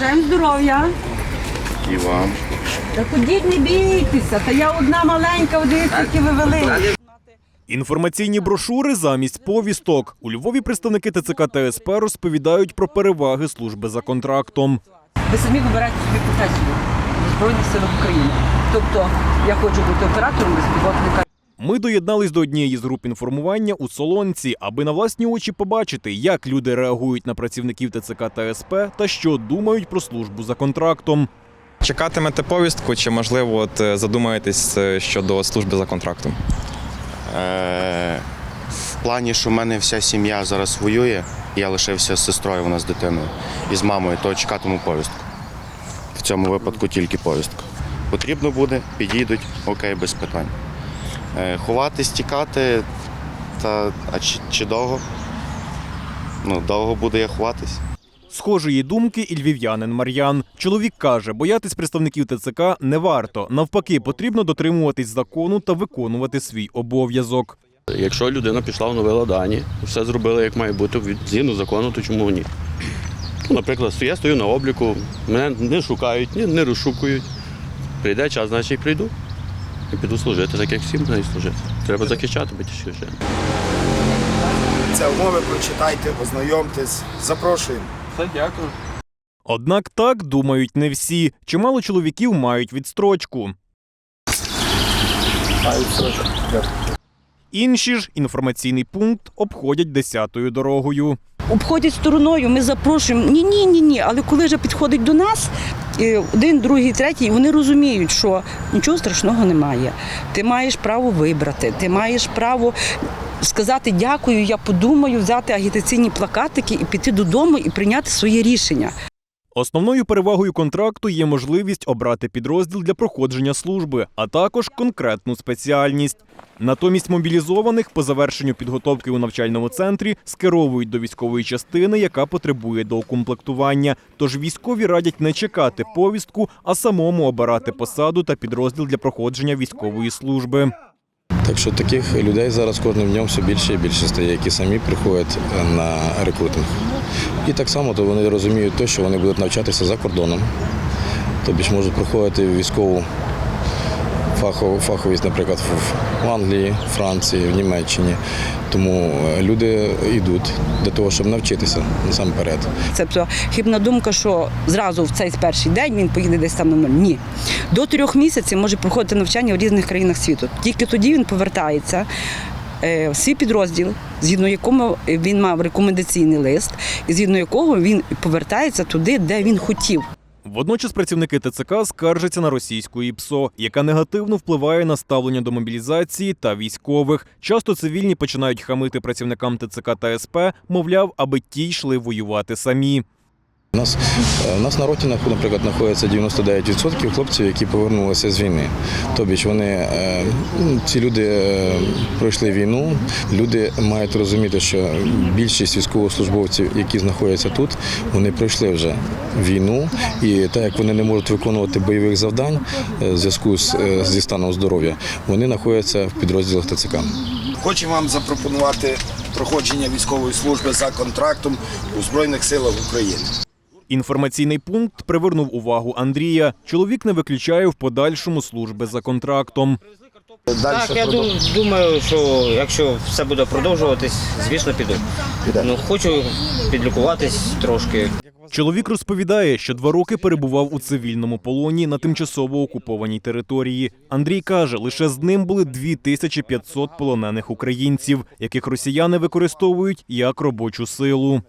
Бажаємо здоров'я. І вам. Та ходіть, не бійтеся. Та я одна маленька, дивіться, які ви великі. Інформаційні брошури замість повісток. У Львові представники ТЦК та СП розповідають про переваги служби за контрактом. Ви самі вибираєте собі професію в Збройних силах України. Тобто я хочу бути оператором безпілотника. Ми доєднались до однієї з груп інформування у Солонці, аби на власні очі побачити, як люди реагують на працівників ТЦК та СП та що думають про службу за контрактом. Чекатимете повістку, чи можливо от е, задумаєтесь е, щодо служби за контрактом? Е, в плані, що в мене вся сім'я зараз воює, я лишився з сестрою, вона з дитиною і з мамою, то чекатиму повістку. В цьому випадку тільки повістку. Потрібно буде, підійдуть, окей, без питань. Е, ховатись, тікати, та а чи, чи довго? Ну, довго буде я ховатись. Схожої думки і львів'янин Мар'ян. Чоловік каже, боятись представників ТЦК не варто. Навпаки, потрібно дотримуватись закону та виконувати свій обов'язок. Якщо людина пішла, оновила дані, все зробила як має бути від згідно закону, то чому ні? Ну, наприклад, я стою на обліку, мене не шукають, не розшукують. Прийде час, значить прийду. І піду служити, так як всім має служити. Треба захищати батьківщину. Це умови прочитайте, ознайомтесь. Запрошуємо. Все, дякую. Однак так думають не всі. Чимало чоловіків мають відстрочку. Інші ж інформаційний пункт обходять десятою дорогою. Обходять стороною, ми запрошуємо. Ні, ні, ні, ні. Але коли вже підходить до нас, один, другий, третій, вони розуміють, що нічого страшного немає. Ти маєш право вибрати, ти маєш право сказати дякую, я подумаю, взяти агітаційні плакатики і піти додому і прийняти своє рішення. Основною перевагою контракту є можливість обрати підрозділ для проходження служби, а також конкретну спеціальність. Натомість мобілізованих по завершенню підготовки у навчальному центрі скеровують до військової частини, яка потребує доукомплектування. Тож військові радять не чекати повістку, а самому обирати посаду та підрозділ для проходження військової служби. Так що таких людей зараз кожним днем все більше і більше стає, які самі приходять на рекрутинг. І так само то вони розуміють те, що вони будуть навчатися за кордоном. Тобі ж можуть проходити військову фаховість, наприклад, в- Англії, Франції, в Німеччині. Тому е, люди йдуть для того, щоб навчитися насамперед. Це хибна думка, що зразу в цей перший день він поїде десь там на нуль. Ні. До трьох місяців може проходити навчання в різних країнах світу. Тільки тоді він повертається е, в свій підрозділ, згідно якому він мав рекомендаційний лист, і згідно якого він повертається туди, де він хотів. Водночас працівники ТЦК скаржаться на російську ІПСО, яка негативно впливає на ставлення до мобілізації та військових. Часто цивільні починають хамити працівникам ТЦК та СП, мовляв, аби ті йшли воювати самі. У нас, е, у нас на роті, наприклад, знаходиться 99% хлопців, які повернулися з війни. Тобто вони, е, ну, ці люди е, пройшли війну. Люди мають розуміти, що більшість військовослужбовців, які знаходяться тут, вони пройшли вже війну. І так як вони не можуть виконувати бойових завдань в зв'язку з, зі станом здоров'я, вони знаходяться в підрозділах ТЦК. Хочемо вам запропонувати проходження військової служби за контрактом у Збройних силах України. Інформаційний пункт привернув увагу Андрія. Чоловік не виключає в подальшому служби за контрактом. Так, я ду- думаю, що якщо все буде продовжуватись, звісно, піду. Ну, хочу підлікуватись трошки. Чоловік розповідає, що два роки перебував у цивільному полоні на тимчасово окупованій території. Андрій каже, лише з ним були 2500 полонених українців, яких росіяни використовують як робочу силу.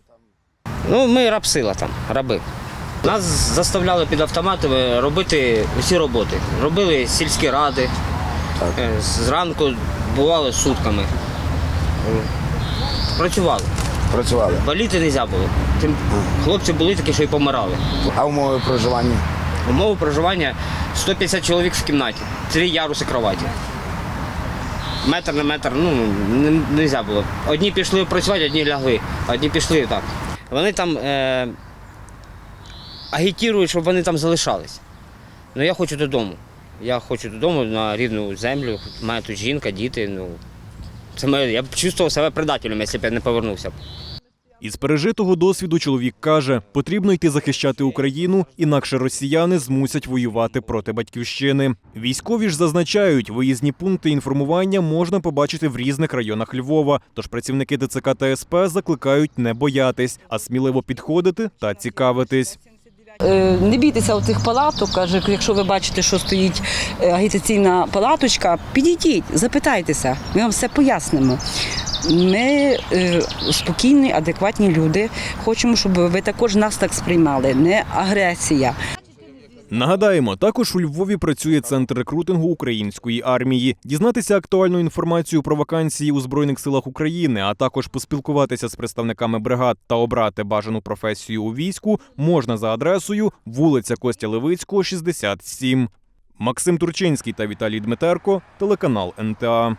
Ну, ми рабсила там, раби. Нас заставляли під автоматами робити усі роботи. Робили сільські ради. Е, Зранку бували сутками. Працювали. Працювали. Боліти не можна було. Тим хлопці були такі, що й помирали. А умови проживання? Умови проживання 150 чоловік в кімнаті, три яруси кроваті. Метр на метр, ну, не можна було. Одні пішли працювати, одні лягли, одні пішли так. Вони там е, агітують, щоб вони там залишались. Ну я хочу додому. Я хочу додому на рідну землю. У мене тут жінка, діти. Ну, це моє, я б чувствував себе предателем, якщо б я не повернувся. Із пережитого досвіду чоловік каже, потрібно йти захищати Україну, інакше росіяни змусять воювати проти батьківщини. Військові ж зазначають, виїзні пункти інформування можна побачити в різних районах Львова. Тож працівники ДЦК та СП закликають не боятись, а сміливо підходити та цікавитись. Е, Не бійтеся оцих палаток, каже, якщо ви бачите, що стоїть е, агітаційна палаточка, підійдіть, запитайтеся, ми вам все пояснимо. Ми е, спокійні, адекватні люди. Хочемо, щоб ви також нас так сприймали, не агресія. Нагадаємо, також у Львові працює центр рекрутингу української армії. Дізнатися актуальну інформацію про вакансії у збройних силах України, а також поспілкуватися з представниками бригад та обрати бажану професію у війську можна за адресою вулиця Костя Левицького, 67. Максим Турчинський та Віталій Дмитерко, телеканал НТА.